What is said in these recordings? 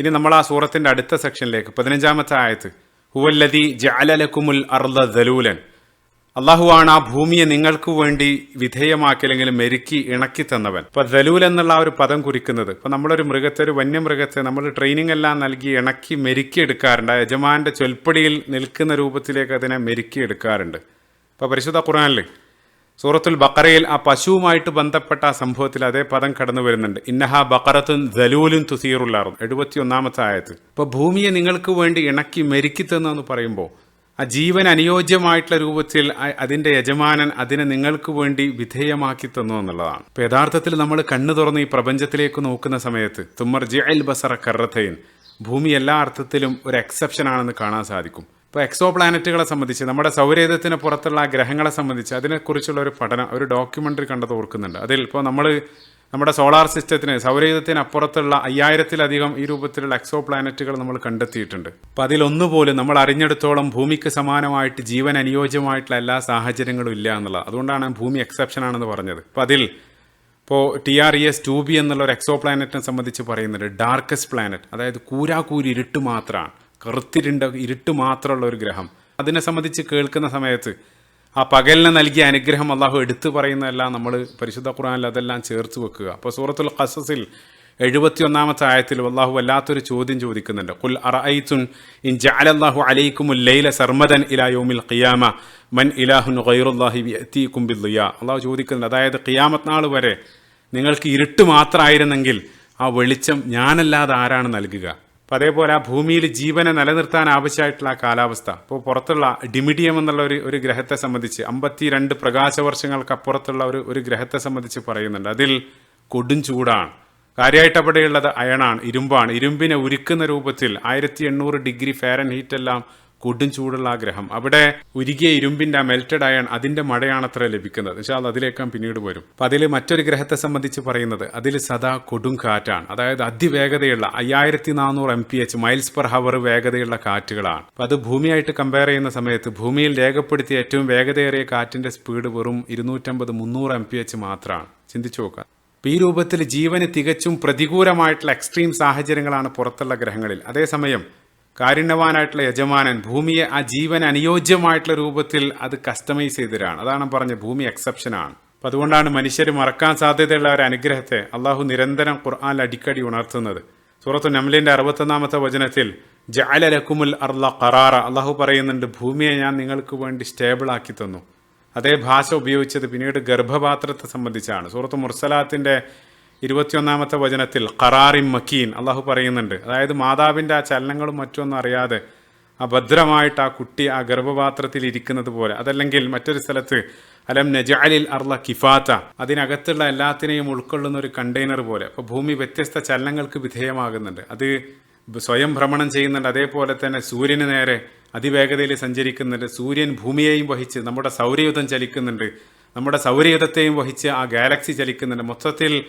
ഇനി നമ്മൾ ആ സൂറത്തിന്റെ അടുത്ത സെക്ഷനിലേക്ക് പതിനഞ്ചാമത്തെ ആയത്ത് ഹുവല്ലതി ജഅലലക്കുമുൽ അർദ ദലൂലൻ. അള്ളാഹുവാണ് ആ ഭൂമിയെ നിങ്ങൾക്ക് വേണ്ടി വിധേയമാക്കി അല്ലെങ്കിൽ മെരുക്കി ഇണക്കി തന്നവൻ. ഇപ്പൊ ദലൂൽ എന്നുള്ള ആ ഒരു പദം കുറിക്കുന്നത് ഇപ്പൊ നമ്മളൊരു മൃഗത്തെ ഒരു വന്യമൃഗത്തെ നമ്മൾ ട്രെയിനിങ് എല്ലാം നൽകി ഇണക്കി മെരുക്കി എടുക്കാറുണ്ട്. ആ യജമാന്റെ ചൊൽപ്പടിയിൽ നിൽക്കുന്ന രൂപത്തിലേക്ക് അതിനെ മെരുക്കി എടുക്കാറുണ്ട്. ഇപ്പൊ പരിശുദ്ധ ഖുറാനിൽ സൂറത്തുൽ ബക്കറയിൽ ആ പശുവുമായിട്ട് ബന്ധപ്പെട്ട ആ സംഭവത്തിൽ അതേ പദം കടന്നു വരുന്നുണ്ട്. ഇന്നഹ ബക്കറത്തുൻ ദലൂലും തുസീറുള്ളാറും എഴുപത്തി ഒന്നാമത്തെ ആയത്ത് ഇപ്പൊ ഭൂമിയെ നിങ്ങൾക്ക് വേണ്ടി ഇണക്കി മെരുക്കി തന്നെന്ന് പറയുമ്പോൾ ആ ജീവൻ അനുയോജ്യമായിട്ടുള്ള രൂപത്തിൽ അതിന്റെ യജമാനൻ അതിനെ നിങ്ങൾക്ക് വേണ്ടി വിധേയമാക്കി തന്നു എന്നുള്ളതാണ്. ഇപ്പൊ യഥാർത്ഥത്തിൽ നമ്മൾ കണ്ണു തുറന്ന് ഈ പ്രപഞ്ചത്തിലേക്ക് നോക്കുന്ന സമയത്ത് തുമ്മർ ജിഅൽ ബസറ കറത്തയിൻ ഭൂമി എല്ലാ അർത്ഥത്തിലും ഒരു എക്സെപ്ഷൻ ആണെന്ന് കാണാൻ സാധിക്കും. ഇപ്പോൾ എക്സോ പ്ലാനറ്റുകളെ സംബന്ധിച്ച് നമ്മുടെ സൗരയുധത്തിന് പുറത്തുള്ള ഗ്രഹങ്ങളെ സംബന്ധിച്ച് അതിനെക്കുറിച്ചുള്ള ഒരു പഠനം ഒരു ഡോക്യുമെന്ററി കണ്ടത് ഓർക്കുന്നുണ്ട്. അതിൽ ഇപ്പോൾ നമ്മൾ നമ്മുടെ സോളാർ സിസ്റ്റത്തിന് സൗരയുധത്തിന് അപ്പുറത്തുള്ള അയ്യായിരത്തിലധികം ഈ രൂപത്തിലുള്ള എക്സോ പ്ലാനറ്റുകൾ നമ്മൾ കണ്ടെത്തിയിട്ടുണ്ട്. അപ്പോൾ അതിലൊന്നുപോലും നമ്മൾ അറിഞ്ഞെടുത്തോളം ഭൂമിക്ക് സമാനമായിട്ട് ജീവൻ അനുയോജ്യമായിട്ടുള്ള എല്ലാ സാഹചര്യങ്ങളും ഇല്ല എന്നുള്ളത്. അതുകൊണ്ടാണ് ഭൂമി എക്സെപ്ഷൻ ആണെന്ന് പറഞ്ഞത്. അപ്പോൾ അതിൽ ഇപ്പോൾ T R E S two B എന്നുള്ള ഒരു എക്സോ പ്ലാനറ്റിനെ സംബന്ധിച്ച് പറയുന്നുണ്ട്. ഡാർക്കസ്റ്റ് പ്ലാനറ്റ് അതായത് കൂരാക്കൂരി ഇരുട്ട് മാത്രമാണ് കറുത്തിരുണ്ട ഇരുട്ട് മാത്രമുള്ള ഒരു ഗ്രഹം. അതിനെ സംബന്ധിച്ച് കേൾക്കുന്ന സമയത്ത് ആ പകലിന് നൽകിയ അനുഗ്രഹം അള്ളാഹു എടുത്തു പറയുന്നതെല്ലാം നമ്മൾ പരിശുദ്ധ ഖുറാനിൽ അതെല്ലാം ചേർത്ത് വെക്കുക. അപ്പോൾ സൂറത്തുൽ ഖസസിൽ എഴുപത്തി ഒന്നാമത്തെ ആയത്തിൽ അള്ളാഹു വല്ലാത്തൊരു ചോദ്യം ചോദിക്കുന്നുണ്ട്. കുൽ അറഅയ്തുൻ ഇൻ ജഅലല്ലാഹു അലൈക്കുമുൽ ലൈല സർമദൻ ഇലാ യൗമിൽ ഖിയാമ മൻ ഇലാഹുൻ ഗൈറുല്ലാഹി യഅതീകും ബിദ്ദിയാ അള്ളാഹു ചോദിക്കുന്നുണ്ട്. അതായത് ഖിയാമത്ത് നാൾ വരെ നിങ്ങൾക്ക് ഇരുട്ട് മാത്രമായിരുന്നെങ്കിൽ ആ വെളിച്ചം ഞാനല്ലാതെ ആരാണ് നൽകുക? അപ്പം അതേപോലെ ആ ഭൂമിയിൽ ജീവനെ നിലനിർത്താൻ ആവശ്യമായിട്ടുള്ള ആ കാലാവസ്ഥ. ഇപ്പോൾ പുറത്തുള്ള ഡിമിഡിയം എന്നുള്ള ഒരു ഒരു ഗ്രഹത്തെ സംബന്ധിച്ച് അമ്പത്തി രണ്ട് പ്രകാശവർഷങ്ങൾക്ക് അപ്പുറത്തുള്ള ഒരു ഒരു ഗ്രഹത്തെ സംബന്ധിച്ച് പറയുന്നുണ്ട്. അതിൽ കൊടും ചൂടാണ്. കാര്യമായിട്ട് അവിടെയുള്ളത് അയണാണ് ഇരുമ്പാണ്. ഇരുമ്പിനെ ഉരുക്കുന്ന രൂപത്തിൽ ആയിരത്തി എണ്ണൂറ് ഡിഗ്രി ഫാരൻ ഹീറ്റ് എല്ലാം കൊടും ചൂടുള്ള ആഗ്രഹം. ഗ്രഹം അവിടെ ഉരുകിയ ഇരുമ്പിന്റെ ആ മെൽറ്റഡ് അയൺ അതിന്റെ മഴയാണ് അത്ര ലഭിക്കുന്നത്. പക്ഷേ അത് അതിലേക്കാൻ പിന്നീട് വരും. അപ്പൊ അതിൽ മറ്റൊരു ഗ്രഹത്തെ സംബന്ധിച്ച് പറയുന്നത് അതിൽ സദാ കൊടും കാറ്റാണ്. അതായത് അതിവേഗതയുള്ള അയ്യായിരത്തി നാനൂറ് M P H miles per hour വേഗതയുള്ള കാറ്റുകളാണ്. അപ്പൊ അത് ഭൂമിയായിട്ട് കമ്പയർ ചെയ്യുന്ന സമയത്ത് ഭൂമിയിൽ രേഖപ്പെടുത്തിയ ഏറ്റവും വേഗതയേറിയ കാറ്റിന്റെ സ്പീഡ് വെറും ഇരുന്നൂറ്റമ്പത് മുന്നൂറ് എം പി എച്ച് മാത്രമാണ് ചിന്തിച്ചു നോക്കുക. ഈ രൂപത്തിൽ ജീവന് തികച്ചും പ്രതികൂലമായിട്ടുള്ള എക്സ്ട്രീം സാഹചര്യങ്ങളാണ് പുറത്തുള്ള ഗ്രഹങ്ങളിൽ. അതേസമയം കാരുണ്യവാനായിട്ടുള്ള യജമാനൻ ഭൂമിയെ ആ ജീവൻ അനുയോജ്യമായിട്ടുള്ള രൂപത്തിൽ അത് കസ്റ്റമൈസ് ചെയ്തിരാണ് അതാണ് പറഞ്ഞ ഭൂമി എക്സെപ്ഷൻ ആണ്. അപ്പൊ അതുകൊണ്ടാണ് മനുഷ്യർ മറക്കാൻ സാധ്യതയുള്ള ഒരു അനുഗ്രഹത്തെ അള്ളാഹു നിരന്തരം ഖുർആൻ അടിക്കടി ഉണർത്തുന്നത്. സൂറത്ത് നംലിന്റെ അറുപത്തൊന്നാമത്തെ വചനത്തിൽ ജഅല ലക്കുമുൽ അർല ഖറാറ. അള്ളാഹു പറയുന്നുണ്ട് ഭൂമിയെ ഞാൻ നിങ്ങൾക്ക് വേണ്ടി സ്റ്റേബിൾ ആക്കി തന്നു. അതേ ഭാഷ ഉപയോഗിച്ചത് പിന്നീട് ഗർഭപാത്രത്തെ സംബന്ധിച്ചാണ്. സൂറത്ത് മുർസലാത്തിന്റെ ഇരുപത്തിയൊന്നാമത്തെ വചനത്തിൽ ഖറാറിം മക്കീൻ അള്ളാഹു പറയുന്നുണ്ട്. അതായത് മാതാവിന്റെ ആ ചലനങ്ങളും മറ്റൊന്നും അറിയാതെ ആ ഭദ്രമായിട്ട് ആ കുട്ടി ആ ഗർഭപാത്രത്തിൽ ഇരിക്കുന്നത് പോലെ. അതല്ലെങ്കിൽ മറ്റൊരു സ്ഥലത്ത് അലം നജാലിൽ അർല കിഫാത്ത അതിനകത്തുള്ള എല്ലാത്തിനെയും ഉൾക്കൊള്ളുന്ന ഒരു കണ്ടെയ്നർ പോലെ. അപ്പോൾ ഭൂമി വ്യത്യസ്ത ചലനങ്ങൾക്ക് വിധേയമാകുന്നുണ്ട്. അത് സ്വയം ഭ്രമണം ചെയ്യുന്നുണ്ട്. അതേപോലെ തന്നെ സൂര്യന് നേരെ അതിവേഗതയിൽ സഞ്ചരിക്കുന്നുണ്ട്. സൂര്യൻ ഭൂമിയെയും വഹിച്ച് നമ്മുടെ സൗരയുധം ചലിക്കുന്നുണ്ട്. നമ്മുടെ സൗരയുധത്തെയും വഹിച്ച് ആ ഗാലക്സി ചലിക്കുന്നുണ്ട്. മൊത്തത്തിൽ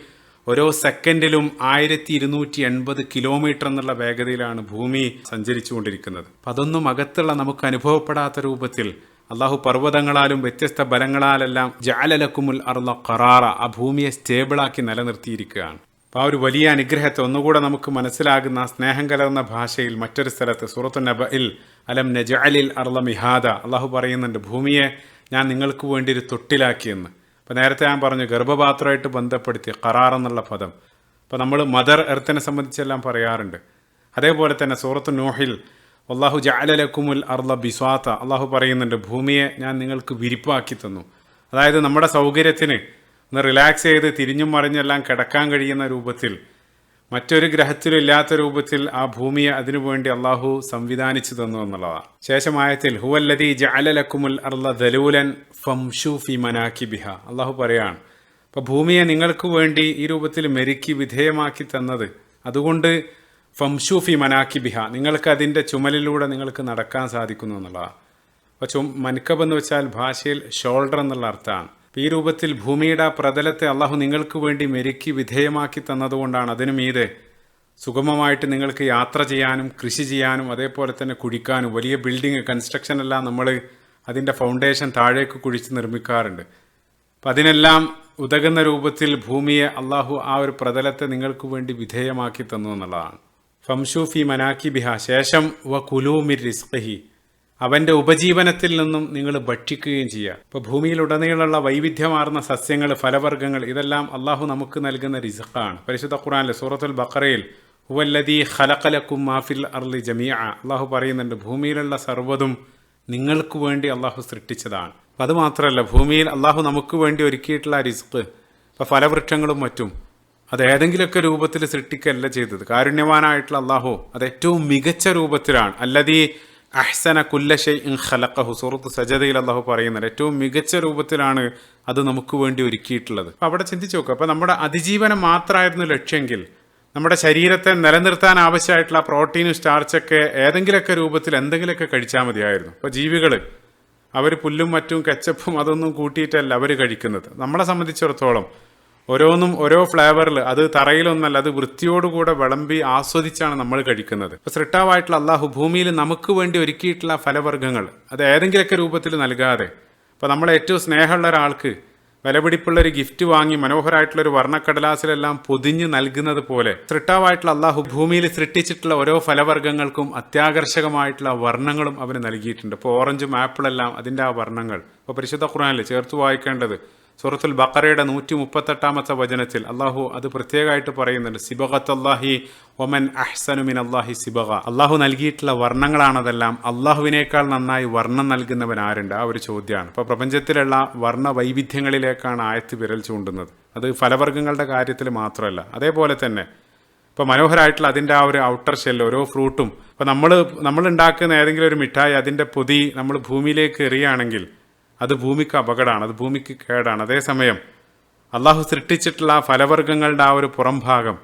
ഓരോ സെക്കൻഡിലും ആയിരത്തി ഇരുന്നൂറ്റി എൺപത് കിലോമീറ്റർ എന്നുള്ള വേഗതയിലാണ് ഭൂമി സഞ്ചരിച്ചുകൊണ്ടിരിക്കുന്നത്. അപ്പം അതൊന്നും അകത്തുള്ള നമുക്ക് അനുഭവപ്പെടാത്ത രൂപത്തിൽ അള്ളാഹു പർവതങ്ങളാലും വ്യത്യസ്ത ബലങ്ങളാലെല്ലാം ജാലലക്കുമുൽ അറുള്ള കറാറ ആ ഭൂമിയെ സ്റ്റേബിളാക്കി നിലനിർത്തിയിരിക്കുകയാണ്. അപ്പോൾ ആ ഒരു വലിയ അനുഗ്രഹത്തെ ഒന്നുകൂടെ നമുക്ക് മനസ്സിലാകുന്ന സ്നേഹം കലർന്ന ഭാഷയിൽ മറ്റൊരു സ്ഥലത്ത് സൂറത്തു നബഇൽ അലം നജാലിൽ അർല മിഹാദ അള്ളാഹു പറയുന്നുണ്ട് ഭൂമിയെ ഞാൻ നിങ്ങൾക്ക് വേണ്ടി ഒരു തൊട്ടിലാക്കിയെന്ന്. അപ്പോൾ നേരത്തെ ഞാൻ പറഞ്ഞു ഗർഭപാത്രമായിട്ട് ബന്ധപ്പെടുത്തി കറാർ എന്നുള്ള പദം. അപ്പോൾ നമ്മൾ മദർ എർത്തിനെ സംബന്ധിച്ചെല്ലാം പറയാറുണ്ട്. അതേപോലെ തന്നെ സൂറത്ത് നോഹിൽ അള്ളാഹു ജാലലക്കുമുൽ അർല ബിസ്വാത്ത അള്ളാഹു പറയുന്നുണ്ട് ഭൂമിയെ ഞാൻ നിങ്ങൾക്ക് വിരിപ്പാക്കി തന്നു. അതായത് നമ്മുടെ സൗകര്യത്തിന് ഒന്ന് റിലാക്സ് ചെയ്ത് തിരിഞ്ഞും മറിഞ്ഞെല്ലാം കിടക്കാൻ കഴിയുന്ന രൂപത്തിൽ മറ്റൊരു ഗ്രഹത്തിലും ഇല്ലാത്ത രൂപത്തിൽ ആ ഭൂമിയെ അതിനുവേണ്ടി അള്ളാഹു സംവിധാനിച്ചു തന്നു എന്നുള്ളതാണ്. ശേഷമായത്തിൽ ഹുവല്ലതി ജഅലലക്കുമുൽ അർല ദലൂലൻ ഫംഷു ഫി മനാക്കി ബിഹ അള്ളാഹു പറയാണ് അപ്പോൾ ഭൂമിയെ നിങ്ങൾക്ക് വേണ്ടി ഈ രൂപത്തിൽ മെരുക്കി വിധേയമാക്കി തന്നത് അതുകൊണ്ട് ഫംഷു ഫി മനാക്കി ബിഹ നിങ്ങൾക്ക് അതിന്റെ ചുമലിലൂടെ നിങ്ങൾക്ക് നടക്കാൻ സാധിക്കുന്നു എന്നുള്ളതാണ്. അപ്പോൾ ചും മൻകബ് എന്ന് വെച്ചാൽ ഭാഷയിൽ ഷോൾഡർ എന്നുള്ള അർത്ഥമാണ്. ഈ രൂപത്തിൽ ഭൂമിയുടെ പ്രതലത്തെ അള്ളാഹു നിങ്ങൾക്ക് വേണ്ടി മെരുക്കി വിധേയമാക്കി തന്നതുകൊണ്ടാണ് അതിനു മീതെ സുഗമമായിട്ട് നിങ്ങൾക്ക് യാത്ര ചെയ്യാനും കൃഷി ചെയ്യാനും അതേപോലെ തന്നെ കുഴിക്കാനും വലിയ ബിൽഡിങ് കൺസ്ട്രക്ഷൻ എല്ലാം നമ്മൾ അതിന്റെ ഫൗണ്ടേഷൻ താഴേക്ക് കുഴിച്ച് നിർമ്മിക്കാറുണ്ട്. അപ്പം അതിനെല്ലാം ഉതകുന്ന രൂപത്തിൽ ഭൂമിയെ അള്ളാഹു ആ ഒരു പ്രതലത്തെ നിങ്ങൾക്ക് വേണ്ടി വിധേയമാക്കി തന്നു എന്നുള്ളതാണ്. ഫംഷൂഫി മനാക്കി ബിഹ ശേഷം വ കുലൂമിർ റിസ്ഖി അവന്റെ ഉപജീവനത്തിൽ നിന്നും നിങ്ങൾ ഭക്ഷിക്കുകയും ചെയ്യുക ഇപ്പൊ ഭൂമിയിലുടനീളമുള്ള വൈവിധ്യമാർന്ന സസ്യങ്ങൾ ഫലവർഗങ്ങൾ ഇതെല്ലാം അള്ളാഹു നമുക്ക് നൽകുന്ന റിസഖാണ് പരിശുദ്ധ ഖുറാനിലെ സൂറത്തുൽ ബക്കറയിൽ ഹുവല്ലദീ ഖലഖലക്കും മാഫിൽ അർലി ജമിയ അള്ളാഹു പറയുന്നുണ്ട് ഭൂമിയിലുള്ള സർവതും നിങ്ങൾക്ക് വേണ്ടി അള്ളാഹു സൃഷ്ടിച്ചതാണ് അപ്പം അത് മാത്രമല്ല ഭൂമിയിൽ അള്ളാഹു നമുക്ക് വേണ്ടി ഒരുക്കിയിട്ടുള്ള റിസ്ക് ഇപ്പോൾ ഫലവൃക്ഷങ്ങളും മറ്റും അത് ഏതെങ്കിലുമൊക്കെ രൂപത്തിൽ സൃഷ്ടിക്കല്ല ചെയ്തത്. കാരുണ്യവാനായിട്ടുള്ള അള്ളാഹു അത് ഏറ്റവും മികച്ച രൂപത്തിലാണ്. അല്ലതീ അഹ്സന കുല്ലഷൈ ഇൻ ഖലഖഹു. സൂറത്ത് സജദയിൽ അള്ളാഹു പറയുന്നത് ഏറ്റവും മികച്ച രൂപത്തിലാണ് അത് നമുക്ക് വേണ്ടി ഒരുക്കിയിട്ടുള്ളത്. അപ്പം അവിടെ ചിന്തിച്ചു നോക്കുക അപ്പം നമ്മുടെ അതിജീവനം മാത്രമായിരുന്നു ലക്ഷ്യമെങ്കിൽ നമ്മുടെ ശരീരത്തെ നിലനിർത്താൻ ആവശ്യമായിട്ടുള്ള പ്രോട്ടീനും സ്റ്റാർച്ചൊക്കെ ഏതെങ്കിലുമൊക്കെ രൂപത്തിൽ എന്തെങ്കിലുമൊക്കെ കഴിച്ചാൽ മതിയായിരുന്നു. അപ്പോൾ ജീവികൾ അവർ പുല്ലും മറ്റും കെച്ചപ്പും അതൊന്നും കൂട്ടിയിട്ടല്ല അവർ കഴിക്കുന്നത്. നമ്മളെ സംബന്ധിച്ചിടത്തോളം ഓരോന്നും ഓരോ ഫ്ലേവറിൽ അത് തറയിലൊന്നല്ല അത് വൃത്തിയോടുകൂടെ വിളമ്പി ആസ്വദിച്ചാണ് നമ്മൾ കഴിക്കുന്നത്. ഇപ്പൊ സൃഷ്ടാവായിട്ടുള്ള അള്ളാഹു ഭൂമിയിൽ നമുക്ക് വേണ്ടി ഒരുക്കിയിട്ടുള്ള ഫലവർഗങ്ങൾ അത് ഏതെങ്കിലുമൊക്കെ രൂപത്തിൽ നൽകാതെ ഇപ്പൊ നമ്മൾ ഏറ്റവും സ്നേഹമുള്ള ഒരാൾക്ക് വിലപിടിപ്പുള്ള ഒരു ഗിഫ്റ്റ് വാങ്ങി മനോഹരമായിട്ടുള്ള ഒരു വർണക്കടലാസിലെല്ലാം പൊതിഞ്ഞ് നൽകുന്നത് പോലെ സൃഷ്ടാവായിട്ടുള്ള അള്ളാഹു ഭൂമിയിൽ സൃഷ്ടിച്ചിട്ടുള്ള ഓരോ ഫലവർഗങ്ങൾക്കും അത്യാകർഷകമായിട്ടുള്ള വർണങ്ങളും അവന് നൽകിയിട്ടുണ്ട്. ഇപ്പോൾ ഓറഞ്ചും ആപ്പിളെല്ലാം അതിന്റെ ആ വർണങ്ങൾ. ഇപ്പോൾ പരിശുദ്ധ ഖുറാനിൽ ചേർത്ത് വായിക്കേണ്ടത് സൂറത്തുൽ ബക്കറയുടെ നൂറ്റി മുപ്പത്തെട്ടാമത്തെ വചനത്തിൽ അള്ളാഹു അത് പ്രത്യേകമായിട്ട് പറയുന്നുണ്ട്. സിബഗത്ത് അള്ളാഹി ഒമൻ അഹ്സനുമിൻ അള്ളാഹി സിബഗ അള്ളാഹു നൽകിയിട്ടുള്ള വർണങ്ങളാണതെല്ലാം അള്ളാഹുവിനേക്കാൾ നന്നായി വർണം നൽകുന്നവൻ ആരുണ്ട്? ആ ഒരു ചോദ്യമാണ്. ഇപ്പോൾ പ്രപഞ്ചത്തിലുള്ള വർണ വൈവിധ്യങ്ങളിലേക്കാണ് ആയത്ത് വിരൽ ചൂണ്ടുന്നത്. അത് ഫലവർഗങ്ങളുടെ കാര്യത്തിൽ മാത്രമല്ല. അതേപോലെ തന്നെ ഇപ്പോൾ മനോഹരമായിട്ടുള്ള അതിന്റെ ആ ഒരു ഔട്ടർ ഷെൽ ഓരോ ഫ്രൂട്ടും ഇപ്പോൾ നമ്മൾ നമ്മൾ ഉണ്ടാക്കുന്ന ഏതെങ്കിലും ഒരു മിഠായി അതിന്റെ പൊതി നമ്മൾ ഭൂമിയിലേക്ക് എറിയുകയാണെങ്കിൽ അത് ഭൂമിക്ക് അപകടമാണ് അത് ഭൂമിക്ക് കേടാണ്. അതേസമയം അള്ളാഹു സൃഷ്ടിച്ചിട്ടുള്ള ആ ഫലവർഗങ്ങളുടെ ആ ഒരു പുറംഭാഗം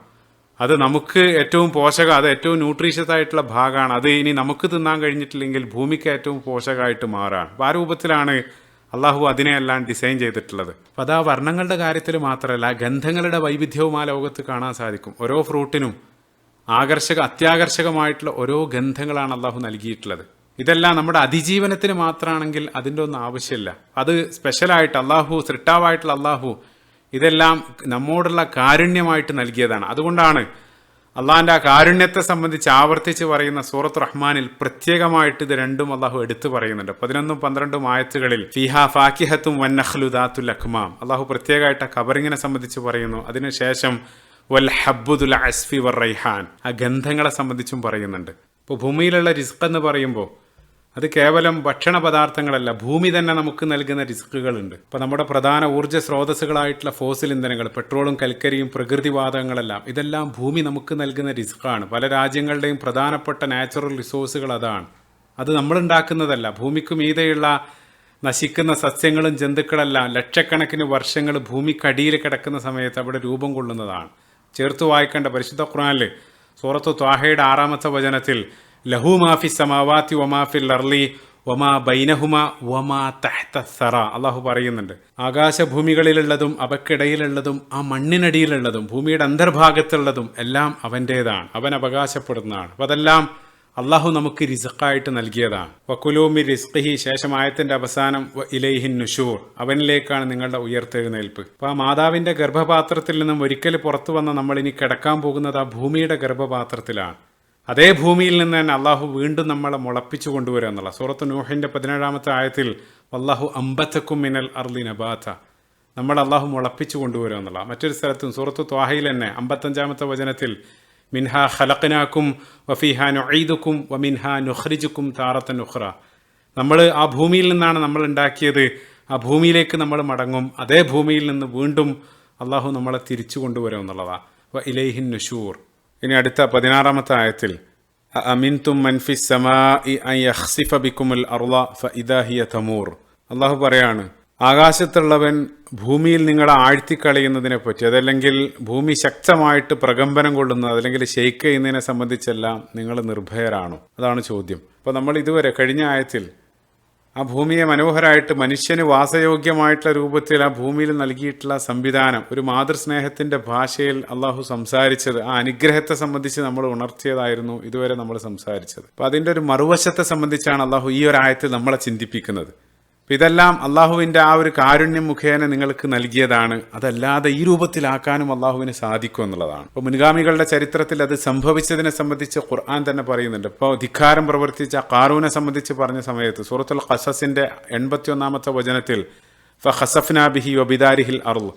അത് നമുക്ക് ഏറ്റവും പോഷക അത് ഏറ്റവും ന്യൂട്രീഷ്യസ് ആയിട്ടുള്ള ഭാഗമാണ്. അത് ഇനി നമുക്ക് തിന്നാൻ കഴിഞ്ഞിട്ടില്ലെങ്കിൽ ഭൂമിക്ക് ഏറ്റവും പോഷകമായിട്ട് മാറാണ്. ആ രൂപത്തിലാണ് അള്ളാഹു അതിനെയെല്ലാം ഡിസൈൻ ചെയ്തിട്ടുള്ളത്. അപ്പോൾ അത് ആ വർണങ്ങളുടെ കാര്യത്തിൽ മാത്രമല്ല ഗന്ധങ്ങളുടെ വൈവിധ്യവും ആ ലോകത്ത് കാണാൻ സാധിക്കും. ഓരോ ഫ്രൂട്ടിനും ആകർഷക അത്യാകർഷകമായിട്ടുള്ള ഓരോ ഗന്ധങ്ങളാണ് അള്ളാഹു നൽകിയിട്ടുള്ളത്. ഇതെല്ലാം നമ്മുടെ അതിജീവനത്തിന് മാത്രമാണെങ്കിൽ അതിന്റെ ഒന്നും ആവശ്യമില്ല. അത് സ്പെഷ്യലായിട്ട് അള്ളാഹു സൃഷ്ടാവായിട്ടുള്ള അള്ളാഹു ഇതെല്ലാം നമ്മോടുള്ള കാരുണ്യമായിട്ട് നൽകിയതാണ്. അതുകൊണ്ടാണ് അള്ളാഹിന്റെ ആ കാരുണ്യത്തെ സംബന്ധിച്ച് ആവർത്തിച്ച് പറയുന്ന സൂറത്ത് റഹ്മാനിൽ പ്രത്യേകമായിട്ട് ഇത് രണ്ടും അള്ളാഹു എടുത്തു പറയുന്നുണ്ട്. പതിനൊന്നും പന്ത്രണ്ടും ആയത്തുകളിൽ ഫിഹ ഫാക്കിഹത്തും വന്നഹ്ലുദാത്തുൽ അഖ്മാം. അള്ളാഹു പ്രത്യേകമായിട്ട് ആ കബറിങ്ങിനെ സംബന്ധിച്ച് പറയുന്നു. അതിനുശേഷം വൽ ഹബ്ബുദുൽ അസ്ഫി വർ റൈഹാൻ. ആ ഗന്ധങ്ങളെ സംബന്ധിച്ചും പറയുന്നുണ്ട്. ഇപ്പോൾ ഭൂമിയിലുള്ള റിസ്ക് എന്ന് പറയുമ്പോൾ അത് കേവലം ഭക്ഷണ പദാർത്ഥങ്ങളല്ല ഭൂമി തന്നെ നമുക്ക് നൽകുന്ന റിസ്ക്കുകളുണ്ട് ഇപ്പോൾ നമ്മുടെ പ്രധാന ഊർജ സ്രോതസ്സുകളായിട്ടുള്ള ഫോസിൽ ഇന്ധനങ്ങൾ പെട്രോളും കൽക്കരിയും പ്രകൃതിവാതകങ്ങളെല്ലാം ഇതെല്ലാം ഭൂമി നമുക്ക് നൽകുന്ന റിസ്ക്കാണ് പല രാജ്യങ്ങളുടെയും പ്രധാനപ്പെട്ട നാച്ചുറൽ റിസോഴ്സുകൾ അതാണ്. അത് നമ്മൾ ഉണ്ടാക്കുന്നതല്ല ഭൂമിക്ക് മീതെയുള്ള നശിക്കുന്ന സസ്യങ്ങളും ജന്തുക്കളെല്ലാം ലക്ഷക്കണക്കിന് വർഷങ്ങൾ ഭൂമിക്കടിയിൽ കിടക്കുന്ന സമയത്ത് അവിടെ രൂപം കൊള്ളുന്നതാണ്. ചേർത്ത് വായിക്കേണ്ട പരിശുദ്ധ ഖുറാനിൽ സൂറത്ത് ത്വാഹയുടെ ആറാമത്തെ വചനത്തിൽ ലഹു മാഫി സമാവാത്തി ഒമാഫിൽ അർലി ഒമാ ബൈനഹുമ ഒമാ സറ അള്ളാഹു പറയുന്നുണ്ട് ആകാശഭൂമികളിലുള്ളതും അവക്കിടയിലുള്ളതും ആ മണ്ണിനടിയിലുള്ളതും ഭൂമിയുടെ അന്തർഭാഗത്തുള്ളതും എല്ലാം അവന്റേതാണ് അവൻ അവകാശപ്പെടുന്നതാണ്. അപ്പം അതെല്ലാം അള്ളാഹു നമുക്ക് റിസക്കായിട്ട് നൽകിയതാണ്. വക്കുലൂമി റിസ്ഖി ശേഷം ആയത്തിന്റെ അവസാനം വ ഇലൈഹിൻ നുഷൂർ അവനിലേക്കാണ് നിങ്ങളുടെ ഉയർത്തെഴുന്നേൽപ്പ്. അപ്പോൾ ആ മാതാവിന്റെ ഗർഭപാത്രത്തിൽ നിന്നും ഒരിക്കൽ പുറത്തു വന്ന നമ്മൾ ഇനി കിടക്കാൻ പോകുന്നത് ആ ഭൂമിയുടെ ഗർഭപാത്രത്തിലാണ്. അതേ ഭൂമിയിൽ നിന്ന് തന്നെ അള്ളാഹു വീണ്ടും നമ്മളെ മുളപ്പിച്ചു കൊണ്ടുവരിക എന്നുള്ള സൂറത്ത് നൂഹിന്റെ പതിനേഴാമത്തെ ആയത്തിൽ അള്ളാഹു അമ്പത്തക്കും മിനൽ അർലി നബാത്ത. നമ്മൾ അള്ളാഹു മുളപ്പിച്ചു കൊണ്ടുവരിക എന്നുള്ള. മറ്റൊരു സ്ഥലത്തും സൂറത്ത് ത്വാഹയിൽ തന്നെ അമ്പത്തഞ്ചാമത്തെ വചനത്തിൽ മിൻഹ ഖലഖനാക്കും വഫിഹ വ മിൻഹ നുഹ്രിജുക്കും താറത്ത നുഹ്റ നമ്മൾ ആ ഭൂമിയിൽ നിന്നാണ് നമ്മൾ ഉണ്ടാക്കിയത്. ആ ഭൂമിയിലേക്ക് നമ്മൾ മടങ്ങും. അതേ ഭൂമിയിൽ നിന്ന് വീണ്ടും അള്ളാഹു നമ്മളെ തിരിച്ചു കൊണ്ടുവരും എന്നുള്ളതാണ് ഇലൈഹിൻ നുഷൂർ. ഇനി അടുത്ത പതിനാറാമത്തെ ആയത്തിൽ തമൂർ. അള്ളാഹു പറയാണ് ആകാശത്തുള്ളവൻ ഭൂമിയിൽ നിങ്ങളെ ആഴ്ത്തിക്കളയുന്നതിനെ പറ്റി അതല്ലെങ്കിൽ ഭൂമി ശക്തമായിട്ട് പ്രകമ്പനം കൊള്ളുന്നത് അല്ലെങ്കിൽ ഷെയ്ക്ക് ചെയ്യുന്നതിനെ സംബന്ധിച്ചെല്ലാം നിങ്ങൾ നിർഭയരാണോ? അതാണ് ചോദ്യം. അപ്പോൾ നമ്മൾ ഇതുവരെ കഴിഞ്ഞ ആയത്തിൽ ആ ഭൂമിയെ മനോഹരമായിട്ട് മനുഷ്യന് വാസയോഗ്യമായിട്ടുള്ള രൂപത്തിൽ ആ ഭൂമിയിൽ നൽകിയിട്ടുള്ള സംവിധാനം ഒരു മാതൃസ്നേഹത്തിന്റെ ഭാഷയിൽ അള്ളാഹു സംസാരിച്ചത് ആ അനുഗ്രഹത്തെ സംബന്ധിച്ച് നമ്മൾ ഉണർത്തിയതായിരുന്നു ഇതുവരെ നമ്മൾ സംസാരിച്ചത്. അപ്പം അതിന്റെ ഒരു മറുവശത്തെ സംബന്ധിച്ചാണ് അള്ളാഹു ഈ ഒരു ആയത്തിൽ നമ്മളെ ചിന്തിപ്പിക്കുന്നത്. ഇതെല്ലാം അള്ളാഹുവിന്റെ ആ ഒരു കാരുണ്യം മുഖേന നിങ്ങൾക്ക് നൽകിയതാണ്. അതല്ലാതെ ഈ രൂപത്തിലാക്കാനും അള്ളാഹുവിന് സാധിക്കും എന്നുള്ളതാണ്. അപ്പോൾ മുൻഗാമികളുടെ ചരിത്രത്തിൽ അത് സംഭവിച്ചതിനെ സംബന്ധിച്ച് ഖുർആൻ തന്നെ പറയുന്നുണ്ട്. ഇപ്പോൾ ധിക്കാരം പ്രവർത്തിച്ച കാറൂനെ സംബന്ധിച്ച് പറഞ്ഞ സമയത്ത് സൂറത്തുൽ ഖസസിന്റെ എൺപത്തി ഒന്നാമത്തെ വചനത്തിൽ ഫ ബിഹി വബിദാരിഹിൽ അറുൾ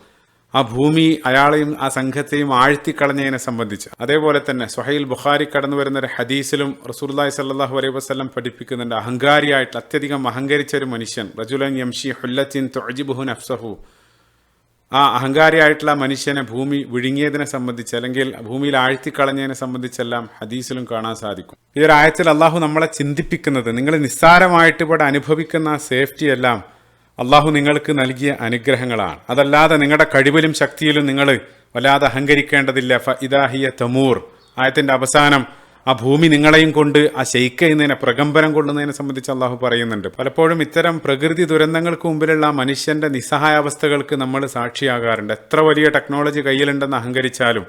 ആ ഭൂമി അയാളെയും ആ സംഘത്തെയും ആഴ്ത്തിക്കളഞ്ഞതിനെ സംബന്ധിച്ച്. അതേപോലെ തന്നെ സുഹൈൽ ബുഖാരി കടന്നു വരുന്ന ഒരു ഹദീസിലും റസൂർലായി സല്ലാഹു അലൈഹി വസ്ലം പഠിപ്പിക്കുന്നുണ്ട് അഹങ്കാരിയായിട്ട് അത്യധികം അഹങ്കരിച്ച ഒരു മനുഷ്യൻ റജുലൻ യംഷി ഹുല്ലത്തിൻ തൊഴിബുഹുൻ അഫ്സഹു ആ അഹങ്കാരിയായിട്ടുള്ള മനുഷ്യനെ ഭൂമി വിഴുങ്ങിയതിനെ സംബന്ധിച്ച് അല്ലെങ്കിൽ ഭൂമിയിൽ ആഴ്ത്തിക്കളഞ്ഞതിനെ സംബന്ധിച്ചെല്ലാം ഹദീസിലും കാണാൻ സാധിക്കും. ഈ ഒരു ആയത്തിൽ അള്ളാഹു നമ്മളെ ചിന്തിപ്പിക്കുന്നത് നിങ്ങൾ നിസ്സാരമായിട്ട് ഇവിടെ അനുഭവിക്കുന്ന സേഫ്റ്റി എല്ലാം അള്ളാഹു നിങ്ങൾക്ക് നൽകിയ അനുഗ്രഹങ്ങളാണ്. അതല്ലാതെ നിങ്ങളുടെ കഴിവിലും ശക്തിയിലും നിങ്ങൾ വല്ലാതെ അഹങ്കരിക്കേണ്ടതില്ല. ഫ ഇദാഹിയ തമൂർ. ആയത്തിന്റെ അവസാനം ആ ഭൂമി നിങ്ങളെയും കൊണ്ട് ആ ശയിക്ക ചെയ്യുന്നതിനെ പ്രകമ്പനം കൊള്ളുന്നതിനെ സംബന്ധിച്ച് അള്ളാഹു പറയുന്നുണ്ട്. പലപ്പോഴും ഇത്തരം പ്രകൃതി ദുരന്തങ്ങൾക്ക് മുമ്പിലുള്ള മനുഷ്യന്റെ നിസ്സഹായാവസ്ഥകൾക്ക് നമ്മൾ സാക്ഷിയാകാറുണ്ട്. എത്ര വലിയ ടെക്നോളജി കയ്യിലുണ്ടെന്ന് അഹങ്കരിച്ചാലും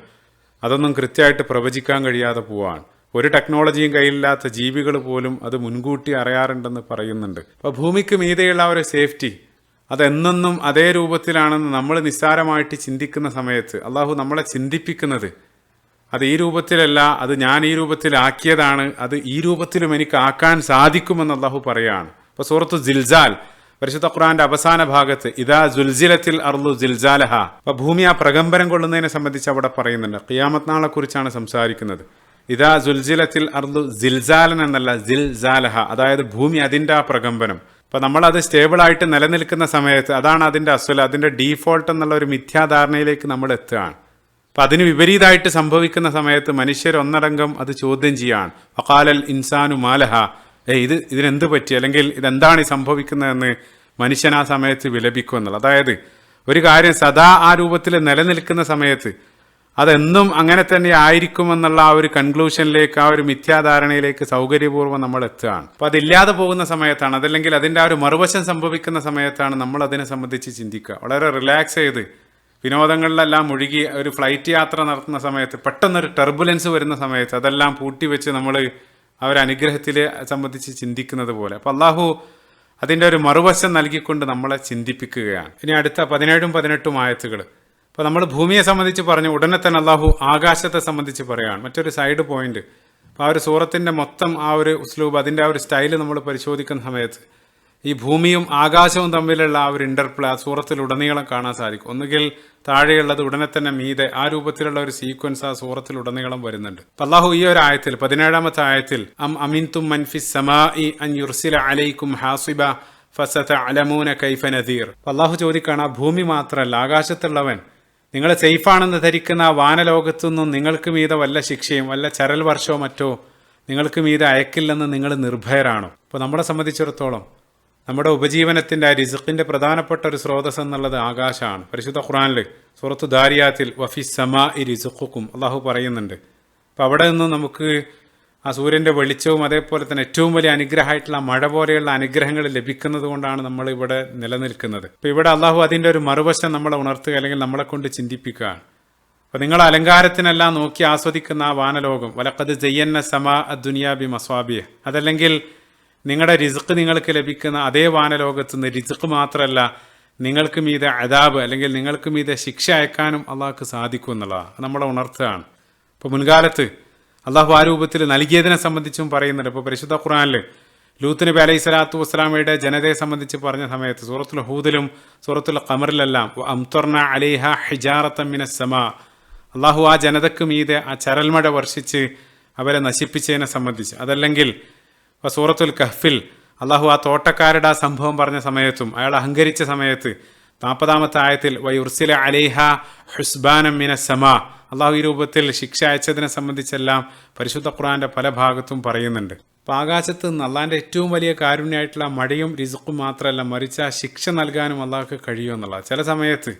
അതൊന്നും കൃത്യമായിട്ട് പ്രവചിക്കാൻ കഴിയാതെ പോവാണ്. ഒരു ടെക്നോളജിയും കയ്യിലില്ലാത്ത ജീവികൾ പോലും അത് മുൻകൂട്ടി അറിയാറുണ്ടെന്ന് പറയുന്നുണ്ട്. അപ്പോൾ ഭൂമിക്ക് മീതെയുള്ള ഒരു സേഫ്റ്റി അതെന്നെന്നും അതേ രൂപത്തിലാണെന്ന് നമ്മൾ നിസ്സാരമായിട്ട് ചിന്തിക്കുന്ന സമയത്ത് അള്ളാഹു നമ്മളെ ചിന്തിപ്പിക്കുന്നത് അത് ഈ രൂപത്തിലല്ല അത് ഞാൻ ഈ രൂപത്തിലാക്കിയതാണ് അത് ഈ രൂപത്തിലും എനിക്ക് ആക്കാൻ സാധിക്കുമെന്ന് അള്ളാഹു പറയുകയാണ് അപ്പോൾ സൂറത്ത് ജിൽജാൽ പരിശുദ്ധ ഖുറാന്റെ അവസാന ഭാഗത്ത് ഇതാ ജുൽജിലത്തിൽ അർലു ജിൽജാലഹ അപ്പൊ ഭൂമി ആ പ്രകമ്പനം കൊള്ളുന്നതിനെ സംബന്ധിച്ച് അവിടെ പറയുന്നുണ്ട്. ഖിയാമത് നാളെക്കുറിച്ചാണ് സംസാരിക്കുന്നത്. ഇതാ ജുൽജിലത്തിൽ അർദു ജിൽജാലൻ എന്നല്ല ജിൽസാലഹ അതായത് ഭൂമി അതിന്റെ ആ പ്രകമ്പനം. അപ്പോൾ സ്റ്റേബിൾ ആയിട്ട് നിലനിൽക്കുന്ന സമയത്ത് അതാണ് അതിന്റെ അസ്വല അതിന്റെ ഡീഫോൾട്ട് എന്നുള്ള ഒരു മിഥ്യാധാരണയിലേക്ക് നമ്മൾ എത്തുകയാണ്. അപ്പം അതിന് വിപരീതമായിട്ട് സംഭവിക്കുന്ന സമയത്ത് മനുഷ്യർ ഒന്നടങ്കം അത് ചോദ്യം ചെയ്യുകയാണ്. അകാലൽ ഇൻസാനു മാലഹ. ഏ ഇത് ഇതിനെന്ത് പറ്റി? അല്ലെങ്കിൽ ഇതെന്താണ് ഈ സംഭവിക്കുന്നതെന്ന് മനുഷ്യൻ ആ സമയത്ത് വിലപിക്കും എന്നുള്ളത് അതായത് ഒരു കാര്യം സദാ ആ രൂപത്തിൽ നിലനിൽക്കുന്ന സമയത്ത് അതെന്നും അങ്ങനെ തന്നെ ആയിരിക്കുമെന്നുള്ള ആ ഒരു കൺക്ലൂഷനിലേക്ക് ആ ഒരു മിഥ്യാധാരണയിലേക്ക് സൗകര്യപൂർവം നമ്മൾ എത്തുകയാണ്. അപ്പോൾ അതില്ലാതെ പോകുന്ന സമയത്താണ് അതല്ലെങ്കിൽ അതിന്റെ ആ ഒരു മറുവശം സംഭവിക്കുന്ന സമയത്താണ് നമ്മൾ അതിനെ സംബന്ധിച്ച് ചിന്തിക്കുക. വളരെ റിലാക്സ് ചെയ്ത് വിനോദങ്ങളിലെല്ലാം മുഴുകി ഒരു ഫ്ലൈറ്റ് യാത്ര നടത്തുന്ന സമയത്ത് പെട്ടെന്നൊരു ടെർബുലൻസ് വരുന്ന സമയത്ത് അതെല്ലാം പൂട്ടിവെച്ച് നമ്മൾ അനുഗ്രഹത്തിലെ സംബന്ധിച്ച് ചിന്തിക്കുന്നത് പോലെ. അപ്പൊ അള്ളാഹു അതിന്റെ ഒരു മറുവശം നൽകിക്കൊണ്ട് നമ്മളെ ചിന്തിപ്പിക്കുകയാണ്. ഇനി അടുത്ത പതിനേഴും പതിനെട്ടും ആയത്തുകൾ. അപ്പോൾ നമ്മൾ ഭൂമിയെ സംബന്ധിച്ച് പറഞ്ഞു ഉടനെ തന്നെ അള്ളാഹു ആകാശത്തെ സംബന്ധിച്ച് പറയുകയാണ് മറ്റൊരു സൈഡ് പോയിന്റ് അപ്പോൾ ആ ഒരു സൂറത്തിന്റെ മൊത്തം ആ ഒരു ഉസ്ലൂബ് അതിന്റെ ആ ഒരു സ്റ്റൈൽ നമ്മൾ പരിശോധിക്കുന്ന സമയത്ത് ഈ ഭൂമിയും ആകാശവും തമ്മിലുള്ള ആ ഒരു ഇന്റർപ്ലേ ആ സൂറത്തിലുടനീളം കാണാൻ സാധിക്കും. ഒന്നുകിൽ താഴെയുള്ളത് ഉടനെ തന്നെ മീതെ ആ രൂപത്തിലുള്ള ഒരു സീക്വൻസ് ആ സൂറത്തിൽ സൂറത്തിലുടനീളം വരുന്നുണ്ട്. അള്ളാഹു ഈ ഒരു ആയത്തിൽ പതിനേഴാമത്തെ ആയത്തിൽ അം അമിൻ തും മൻഫി സമാ ഇ അൻ യുർസില അലൈക്കും ഹാസിബ ഫസത അലമൂന കൈഫ നദീർ. അള്ളാഹു ചോദിക്കാണ് ആ ഭൂമി മാത്രമല്ല ആകാശത്തുള്ളവൻ നിങ്ങൾ സേഫാണെന്ന് ധരിക്കുന്ന ആ വാനലോകത്തുനിന്നും നിങ്ങൾക്ക് മീതെ വല്ല ശിക്ഷയും വല്ല ചരൽ വർഷമോ മറ്റോ നിങ്ങൾക്ക് മീത അയക്കില്ലെന്ന് നിങ്ങൾ നിർഭയരാണോ? അപ്പോൾ നമ്മളെ സംബന്ധിച്ചിടത്തോളം നമ്മുടെ ഉപജീവനത്തിന്റെ ആ റിസുഖിന്റെ പ്രധാനപ്പെട്ട ഒരു സ്രോതസ് എന്നുള്ളത് ആകാശമാണ്. പരിശുദ്ധ ഖുറാനിൽ സൂറത്തു ദാരിയാത്തിൽ വഫി സമാ ഇ റിസുഖുക്കും അള്ളാഹു പറയുന്നുണ്ട്. അപ്പോൾ അവിടെ നിന്നും നമുക്ക് ആ സൂര്യന്റെ വെളിച്ചവും അതേപോലെ തന്നെ ഏറ്റവും വലിയ അനുഗ്രഹമായിട്ടുള്ള മഴ പോലെയുള്ള അനുഗ്രഹങ്ങൾ ലഭിക്കുന്നത് കൊണ്ടാണ് നമ്മൾ ഇവിടെ നിലനിൽക്കുന്നത്. അപ്പം ഇവിടെ അള്ളാഹു അതിന്റെ ഒരു മറുവശം നമ്മളെ ഉണർത്തുക അല്ലെങ്കിൽ നമ്മളെ കൊണ്ട് ചിന്തിപ്പിക്കുകയാണ്. അപ്പം നിങ്ങൾ അലങ്കാരത്തിനെല്ലാം നോക്കി ആസ്വദിക്കുന്ന ആ വാനലോകം. വലക്കത് ജയ്യന്ന സമാ അദ്ദുനിയാബി മസ്വാബിയ അതല്ലെങ്കിൽ നിങ്ങളുടെ റിസ്ക് നിങ്ങൾക്ക് ലഭിക്കുന്ന അതേ വാനലോകത്ത് നിന്ന് റിസ്ക് മാത്രമല്ല നിങ്ങൾക്ക് മീതെ അതാബ് അല്ലെങ്കിൽ നിങ്ങൾക്ക് മീതെ ശിക്ഷ അയക്കാനും അള്ളാഹ്ക്ക് സാധിക്കും എന്നുള്ളതാണ്. നമ്മളെ ഉണർത്തുകയാണ്. ഇപ്പോൾ മുൻകാലത്ത് അള്ളാഹു ആ രൂപത്തിൽ നൽകിയതിനെ സംബന്ധിച്ചും പറയുന്നുണ്ട്. ഇപ്പോൾ പരിശുദ്ധ ഖുറാനിൽ ലൂത്ത് നബി അലൈഹി സ്വലാത്തു വസ്സലാമയുടെ ജനതയെ സംബന്ധിച്ച് പറഞ്ഞ സമയത്ത് സൂറത്തുൽ ഹൂദിലും സൂറത്തുൽ ഖമറിലെല്ലാം അംതുർണ അലൈഹ ഹിജാറത്തമ്മിന സമ അള്ളാഹു ആ ജനതക്ക് മീതെ ആ ചരൽമഴ വർഷിച്ച് അവരെ നശിപ്പിച്ചതിനെ സംബന്ധിച്ച്. അതല്ലെങ്കിൽ സൂറത്തുൽ കഹ്ഫിൽ അള്ളാഹു ആ തോട്ടക്കാരുടെ ആ സംഭവം പറഞ്ഞ സമയത്തും അയാൾ അഹങ്കരിച്ച സമയത്ത് നാൽപ്പതാമത്തെ ആയത്തിൽ വയുർസില അലൈഹ ഹുസ്ബാനം മിന സമാ അള്ളാഹു ഈ രൂപത്തിൽ ശിക്ഷ അയച്ചതിനെ സംബന്ധിച്ചെല്ലാം പരിശുദ്ധ ഖുറാന്റെ പല ഭാഗത്തും പറയുന്നുണ്ട്. അപ്പോൾ ആകാശത്ത് നിന്ന് അള്ളാഹിന്റെ ഏറ്റവും വലിയ കാരുണ്യമായിട്ടുള്ള മഴയും റിസുക്കും മാത്രമല്ല മറിച്ച് ആ ശിക്ഷ നൽകാനും അള്ളാഹ്ക്ക് കഴിയുമെന്നുള്ളത് ചില സമയത്ത്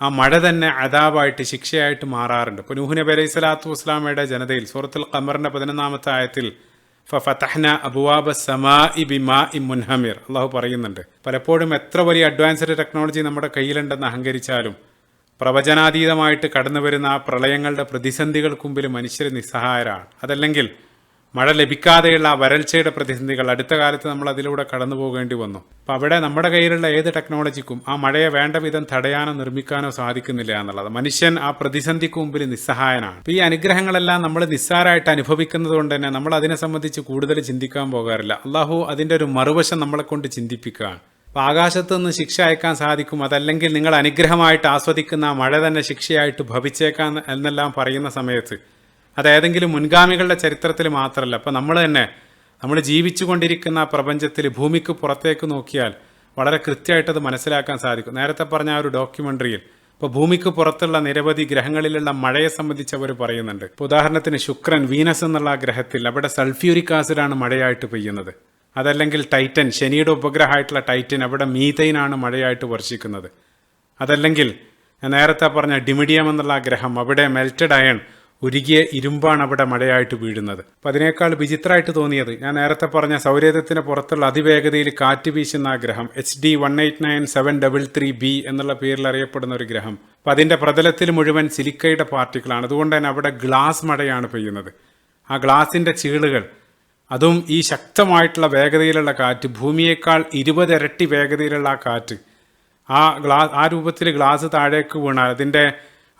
ആ മഴ തന്നെ അതാബായിട്ട് ശിക്ഷയായിട്ട് മാറാറുണ്ട്. ഇപ്പോൾ നൂഹ് നബി അലൈഹി സ്വലാത്തു വസ്ലാമയുടെ ജനതയിൽ സൂറത്തുൽ ഖമറിന്റെ പതിനൊന്നാമത്തെ ആയത്തിൽ ഫതഹ്ന അബുവാബ സമാ ഇ ഇ മുൻഹമിർ അള്ളാഹു പറയുന്നുണ്ട്. പലപ്പോഴും എത്ര വലിയ അഡ്വാൻസ്ഡ് ടെക്നോളജി നമ്മുടെ കയ്യിലുണ്ടെന്ന് അഹങ്കരിച്ചാലും പ്രവചനാതീതമായിട്ട് കടന്നു വരുന്ന ആ പ്രളയങ്ങളുടെ പ്രതിസന്ധികൾക്ക് മുമ്പിൽ മനുഷ്യർ നിസ്സഹായരാണ്. അതല്ലെങ്കിൽ മഴ ലഭിക്കാതെയുള്ള ആ വരൾച്ചയുടെ പ്രതിസന്ധികൾ അടുത്ത കാലത്ത് നമ്മൾ അതിലൂടെ കടന്നു പോകേണ്ടി വന്നു. അപ്പം അവിടെ നമ്മുടെ കയ്യിലുള്ള ഏത് ടെക്നോളജിക്കും ആ മഴയെ വേണ്ട വിധം തടയാനോ നിർമ്മിക്കാനോ സാധിക്കുന്നില്ല എന്നുള്ളത്. മനുഷ്യൻ ആ പ്രതിസന്ധിക്ക് മുമ്പിൽ നിസ്സഹായനാണ്. അപ്പം ഈ അനുഗ്രഹങ്ങളെല്ലാം നമ്മൾ നിസ്സാരമായിട്ട് അനുഭവിക്കുന്നത് കൊണ്ട് തന്നെ നമ്മൾ അതിനെ സംബന്ധിച്ച് കൂടുതൽ ചിന്തിക്കാൻ പോകാറില്ല. അള്ളാഹു അതിന്റെ ഒരു മറുവശം നമ്മളെ കൊണ്ട് ചിന്തിപ്പിക്കുകയാണ്. അപ്പോൾ ആകാശത്തു നിന്ന് ശിക്ഷ അയക്കാൻ സാധിക്കും. അതല്ലെങ്കിൽ നിങ്ങൾ അനുഗ്രഹമായിട്ട് ആസ്വദിക്കുന്ന മഴ തന്നെ ശിക്ഷയായിട്ട് ഭവിച്ചേക്കാം എന്നെല്ലാം പറയുന്ന സമയത്ത്. അത് ഏതെങ്കിലും മുൻഗാമികളുടെ ചരിത്രത്തിൽ മാത്രമല്ല അപ്പോൾ നമ്മൾ തന്നെ നമ്മൾ ജീവിച്ചു കൊണ്ടിരിക്കുന്ന പ്രപഞ്ചത്തിൽ ഭൂമിക്ക് പുറത്തേക്ക് നോക്കിയാൽ വളരെ കൃത്യമായിട്ട് അത് മനസ്സിലാക്കാൻ സാധിക്കും. നേരത്തെ പറഞ്ഞ ആ ഒരു ഡോക്യുമെന്ററിയിൽ ഇപ്പോൾ ഭൂമിക്ക് പുറത്തുള്ള നിരവധി ഗ്രഹങ്ങളിലുള്ള മഴയെ സംബന്ധിച്ച് അവർ പറയുന്നുണ്ട്. ഉദാഹരണത്തിന് ശുക്രൻ വീനസ് എന്നുള്ള ഗ്രഹത്തിൽ അവിടെ സൾഫ്യൂരിക് ആസിഡാണ് മഴയായിട്ട് പെയ്യുന്നത്. അതല്ലെങ്കിൽ ടൈറ്റൻ ശനിയുടെ ഉപഗ്രഹമായിട്ടുള്ള ടൈറ്റൻ അവിടെ മീതൈനാണ് മഴയായിട്ട് വർഷിക്കുന്നത്. അതല്ലെങ്കിൽ നേരത്തെ പറഞ്ഞ ഡിമിഡിയം എന്നുള്ള ഗ്രഹം അവിടെ മെൽറ്റഡ് അയൺ ഉരുകിയ ഇരുമ്പാണ് അവിടെ മഴയായിട്ട് വീഴുന്നത്. അപ്പം അതിനേക്കാൾ വിചിത്രമായിട്ട് തോന്നിയത് ഞാൻ നേരത്തെ പറഞ്ഞ സൗരേതത്തിന് പുറത്തുള്ള അതിവേഗതയിൽ കാറ്റ് വീശുന്ന ആ ഗ്രഹം H D one eight nine seven double three B എന്നുള്ള പേരിൽ അറിയപ്പെടുന്ന ഒരു ഗ്രഹം. അപ്പം അതിന്റെ പ്രതലത്തിൽ മുഴുവൻ സിലിക്കയുടെ പാർട്ടിക്കിളാണ്. അതുകൊണ്ട് തന്നെ അവിടെ ഗ്ലാസ് മഴയാണ് പെയ്യുന്നത്. ആ ഗ്ലാസിന്റെ ചീളുകൾ അതും ഈ ശക്തമായിട്ടുള്ള വേഗതയിലുള്ള കാറ്റ് ഭൂമിയേക്കാൾ ഇരുപതിരട്ടി വേഗതയിലുള്ള ആ കാറ്റ് ആ ഗ്ലാസ് ആ രൂപത്തിൽ ഗ്ലാസ് താഴേക്ക് വീണാൽ അതിന്റെ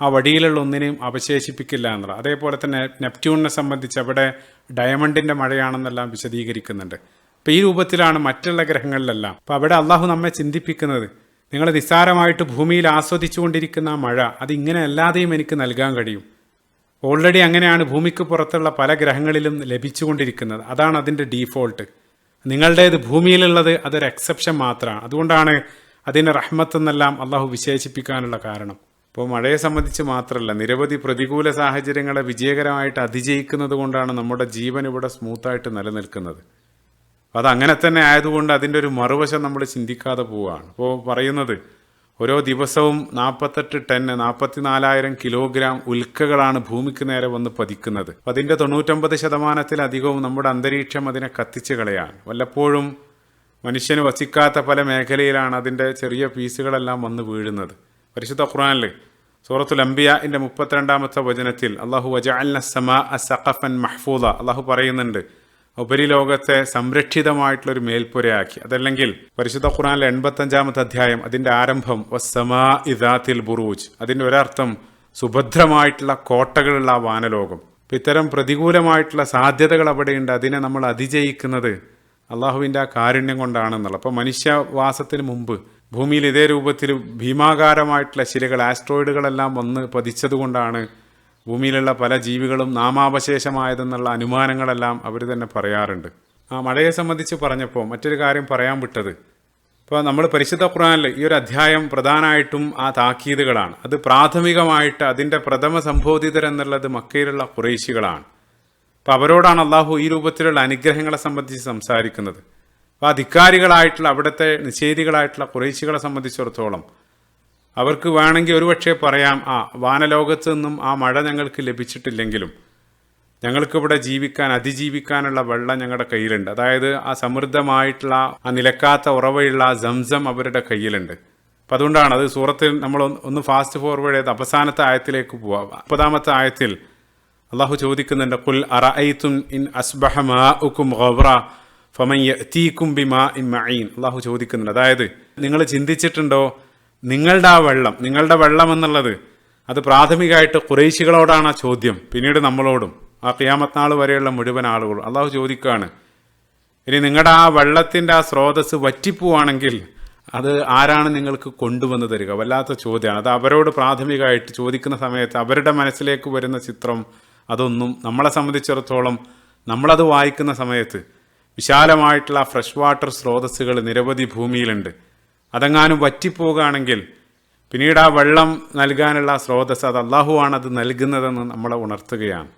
ആ വടിയിലുള്ള ഒന്നിനെയും അവശേഷിപ്പിക്കില്ല എന്നുള്ളത്. അതേപോലെ തന്നെ നെപ്റ്റ്യൂണിനെ സംബന്ധിച്ച് അവിടെ ഡയമണ്ടിന്റെ മഴയാണെന്നെല്ലാം വിശദീകരിക്കുന്നുണ്ട്. അപ്പോൾ ഈ രൂപത്തിലാണ് മറ്റുള്ള ഗ്രഹങ്ങളിലെല്ലാം. അപ്പോൾ അവിടെ അള്ളാഹു നമ്മെ ചിന്തിപ്പിക്കുന്നത് നിങ്ങൾ നിസ്സാരമായിട്ട് ഭൂമിയിൽ ആസ്വദിച്ചുകൊണ്ടിരിക്കുന്ന ആ മഴ അതിങ്ങനെ അല്ലാതെയും എനിക്ക് നൽകാൻ കഴിയും. ഓൾറെഡി അങ്ങനെയാണ് ഭൂമിക്ക് പുറത്തുള്ള പല ഗ്രഹങ്ങളിലും ലഭിച്ചുകൊണ്ടിരിക്കുന്നത്. അതാണ് അതിന്റെ ഡീഫോൾട്ട് നിങ്ങളുടേത് ഭൂമിയിലുള്ളത് അതൊരു എക്സെപ്ഷൻ മാത്രമാണ്. അതുകൊണ്ടാണ് അതിനെ റഹ്മത്ത് എന്നെല്ലാം അള്ളാഹു വിശേഷിപ്പിക്കാനുള്ള കാരണം. ഇപ്പോൾ മഴയെ സംബന്ധിച്ച് മാത്രമല്ല നിരവധി പ്രതികൂല സാഹചര്യങ്ങളെ വിജയകരമായിട്ട് അതിജയിക്കുന്നത് കൊണ്ടാണ് നമ്മുടെ ജീവൻ ഇവിടെ സ്മൂത്തായിട്ട് നിലനിൽക്കുന്നത്. അത് അങ്ങനെ തന്നെ ആയതുകൊണ്ട് അതിന്റെ ഒരു മറുവശം നമ്മൾ ചിന്തിക്കാതെ പോവുകയാണ്. അപ്പോൾ പറയുന്നത് ഓരോ ദിവസവും നാൽപ്പത്തെട്ട് ടൺ നാൽപ്പത്തിനാലായിരം കിലോഗ്രാം ഉൽക്കകളാണ് ഭൂമിക്ക് നേരെ വന്ന് പതിക്കുന്നത്. അതിന്റെ തൊണ്ണൂറ്റൊമ്പത് ശതമാനത്തിലധികവും നമ്മുടെ അന്തരീക്ഷം അതിനെ കത്തിച്ച് കളയാണ്. വല്ലപ്പോഴും മനുഷ്യന് വസിക്കാത്ത പല മേഖലയിലാണ് അതിന്റെ ചെറിയ പീസുകളെല്ലാം വന്ന് വീഴുന്നത്. പരിശുദ്ധ ഖുറാനിൽ സൂറത്തുൽ അംബിയാന്റെ മുപ്പത്തിരണ്ടാമത്തെ വചനത്തിൽ അള്ളാഹു വജാൽ മഹ്ഫൂദ അള്ളാഹു പറയുന്നുണ്ട് ഉപരിലോകത്തെ സംരക്ഷിതമായിട്ടുള്ള ഒരു മേൽപ്പുരയാക്കി. അതല്ലെങ്കിൽ പരിശുദ്ധ ഖുറാനിലെ എൺപത്തഞ്ചാമത്തെ അധ്യായം അതിന്റെ ആരംഭം വസ്സമാ ഇദാത്തിൽ ബുറൂജ്. അതിന്റെ ഒരർത്ഥം സുഭദ്രമായിട്ടുള്ള കോട്ടകളുള്ള ആ വാനലോകം. ഇത്തരം പ്രതികൂലമായിട്ടുള്ള സാധ്യതകൾ അവിടെയുണ്ട്. അതിനെ നമ്മൾ അതിജയിക്കുന്നത് അള്ളാഹുവിന്റെ ആ കാരുണ്യം കൊണ്ടാണെന്നുള്ളത്. അപ്പോൾ മനുഷ്യവാസത്തിന് മുമ്പ് ഭൂമിയിൽ ഇതേ രൂപത്തിൽ ഭീമാകാരമായിട്ടുള്ള ശിലകൾ ആസ്ട്രോയിഡുകളെല്ലാം വന്ന് പതിച്ചതുകൊണ്ടാണ് ഭൂമിയിലുള്ള പല ജീവികളും നാമാവശേഷമായതെന്നുള്ള അനുമാനങ്ങളെല്ലാം അവർ തന്നെ പറയാറുണ്ട്. ആ മഴയെ സംബന്ധിച്ച് പറഞ്ഞപ്പോൾ മറ്റൊരു കാര്യം പറയാൻ വിട്ടത്. ഇപ്പോൾ നമ്മൾ പരിശുദ്ധ ഖുറാനിൽ ഈ ഒരു അധ്യായം പ്രധാനമായിട്ടും ആ താക്കീതുകളാണ്. അത് പ്രാഥമികമായിട്ട് അതിന്റെ പ്രഥമ സംബോധിതരെന്നുള്ളത് മക്കയിലുള്ള കുറേശികളാണ് അപ്പോൾ അവരോടാണ് അള്ളാഹു ഈ രൂപത്തിലുള്ള അനുഗ്രഹങ്ങളെ സംബന്ധിച്ച് സംസാരിക്കുന്നത്. അപ്പോൾ അധികാരികളായിട്ടുള്ള അവിടുത്തെ നിഷേധികളായിട്ടുള്ള കുറേശികളെ സംബന്ധിച്ചിടത്തോളം അവർക്ക് വേണമെങ്കിൽ ഒരുപക്ഷെ പറയാം ആ വാനലോകത്ത് നിന്നും ആ മഴ ഞങ്ങൾക്ക് ലഭിച്ചിട്ടില്ലെങ്കിലും ഞങ്ങൾക്കിവിടെ ജീവിക്കാൻ അതിജീവിക്കാനുള്ള വെള്ളം ഞങ്ങളുടെ കയ്യിലുണ്ട്. അതായത് ആ സമൃദ്ധമായിട്ടുള്ള ആ നിലക്കാത്ത ഉറവയുള്ള ആ സംസം അവരുടെ കയ്യിലുണ്ട്. അപ്പം അതുകൊണ്ടാണ് അത് സൂറത്തിൽ നമ്മൾ ഒന്ന് ഫാസ്റ്റ് ഫോർവേഡ് ചെയ്ത് അവസാനത്തെ ആയത്തിലേക്ക് പോവാം. മുപ്പതാമത്തെ ആയത്തിൽ അള്ളാഹു ചോദിക്കുന്നുണ്ട് കുൽ അറഅയ്തും ഇൻ അസ്ബഹ മാഉക്കും ഗബ്ര ഫമൻ യഅതീകും ബിമാ ഇൻ അള്ളാഹു ചോദിക്കുന്നുണ്ട്. അതായത് നിങ്ങൾ ചിന്തിച്ചിട്ടുണ്ടോ നിങ്ങളുടെ ആ വെള്ളം നിങ്ങളുടെ വെള്ളം എന്നുള്ളത് അത് പ്രാഥമികമായിട്ട് കുറേശികളോടാണ് ആ ചോദ്യം. പിന്നീട് നമ്മളോടും. ആ ക്യാമത്നാൾ വരെയുള്ള മുഴുവൻ ആളുകളും. അള്ളാഹു ചോദിക്കുകയാണ് ഇനി നിങ്ങളുടെ ആ വെള്ളത്തിന്റെ ആ സ്രോതസ് വറ്റിപ്പോവാണെങ്കിൽ അത് ആരാണ് നിങ്ങൾക്ക് കൊണ്ടുവന്ന് തരിക? വല്ലാത്ത ചോദ്യമാണ്. അത് അവരോട് പ്രാഥമികമായിട്ട് ചോദിക്കുന്ന സമയത്ത് അവരുടെ മനസ്സിലേക്ക് വരുന്ന ചിത്രം അതൊന്നും നമ്മളെ സംബന്ധിച്ചിടത്തോളം നമ്മളത് വായിക്കുന്ന സമയത്ത് വിശാലമായിട്ടുള്ള ഫ്രഷ് വാട്ടർ സ്രോതസ്സുകൾ നിരവധി ഭൂമിയിലുണ്ട്. അതെങ്ങാനും വറ്റിപ്പോവുകയാണെങ്കിൽ പിന്നീട് ആ വെള്ളം നൽകാനുള്ള സ്രോതസ് അത് അള്ളാഹുവാണ് അത് നൽകുന്നതെന്ന് നമ്മളെ ഉണർത്തുകയാണ്.